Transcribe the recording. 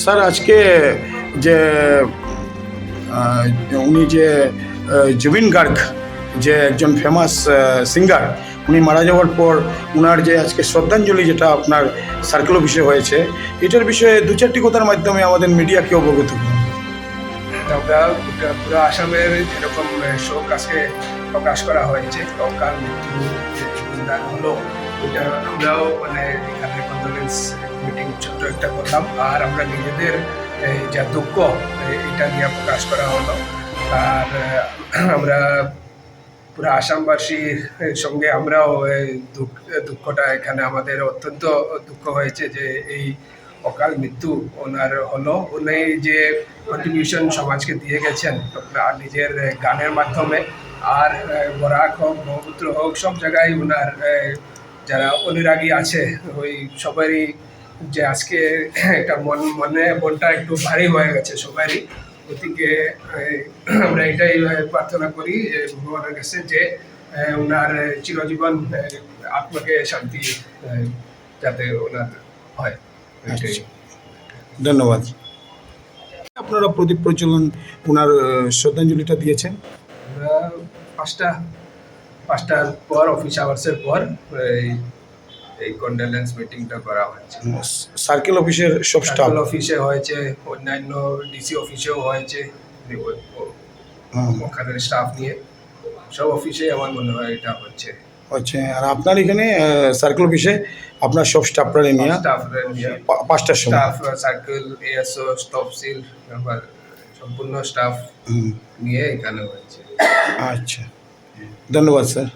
Sir, আজকে যে উনি যে জুবিন গার্গ, যে একজন ফেমাস সিঙ্গার উনি মারা যাওয়ার পর উনার যে আজকে শ্রদ্ধাঞ্জলি যেটা আপনার সার্কেল অফিসে হয়েছে, এটার বিষয়ে দু চারটি কথার মাধ্যমে আমাদের মিডিয়াকে অবগত করুন। আমরা পুরো আসামের যেরকম শোক আজকে প্রকাশ করা হয়েছে। অকাল মৃত্যু হলো ওইটা আমরাও মানে এখানে কন্ডোলেন্স মিটিং ছোট্ট একটা করলাম। আর আমরা নিজেদের যা দুঃখ এটা নিয়ে প্রকাশ করা হলো। আর আমরা পুরো আসামবাসীর সঙ্গে আমরাও দুঃখ, দুঃখটা এখানে আমাদের অত্যন্ত দুঃখ হয়েছে যে এই অকাল মৃত্যু ওনার হলো। উনি যে কন্ট্রিবিউশন সমাজকে দিয়ে গেছেন, আর নিজের গানের মাধ্যমে, আর বরাক হোক, ব্রহ্মপুত্র হোক, সব জায়গায় ওনার যারা অনুরাগী আছে ওই সবারই যে আজকে একটা মন মনে মনটা একটু ভারী হয়ে গেছে সবারই। গতিকে আমরা এটাই প্রার্থনা করি যে ভগবানের কাছে যে ওনার চিরজীবন আত্মাকে শান্তি যাতে ওনার হয়। ধন্যবাদ। আপনারা প্রদীপ প্রচলন ওনার শ্রদ্ধাঞ্জলিটা দিয়েছেন। আমরা পাঁচটা পাঁচটার পর অফিস আওয়ার্সের পর এই এই কন্ডোলেন্স মিটিংটা করা হয়েছে সার্কেল অফিসের সব স্টাফ অফিসে হয়েছে অন্যান্য ডিসি অফিসেও হয়েছে ও- ও- ওখানের স্টাফ নিয়ে। সব অফিসে আমার মনে হয় এটা হচ্ছে। আচ্ছা আর আপনার এখানে সার্কেল অফিসে আপনার সব স্টাফরা নিয়ে পাঁচটার সময়। স্টাফ সার্কেল এএসও আবার সম্পূর্ণ স্টাফ নিয়ে এখানে হয়েছে। আচ্ছা। ধন্যবাদ স্যার।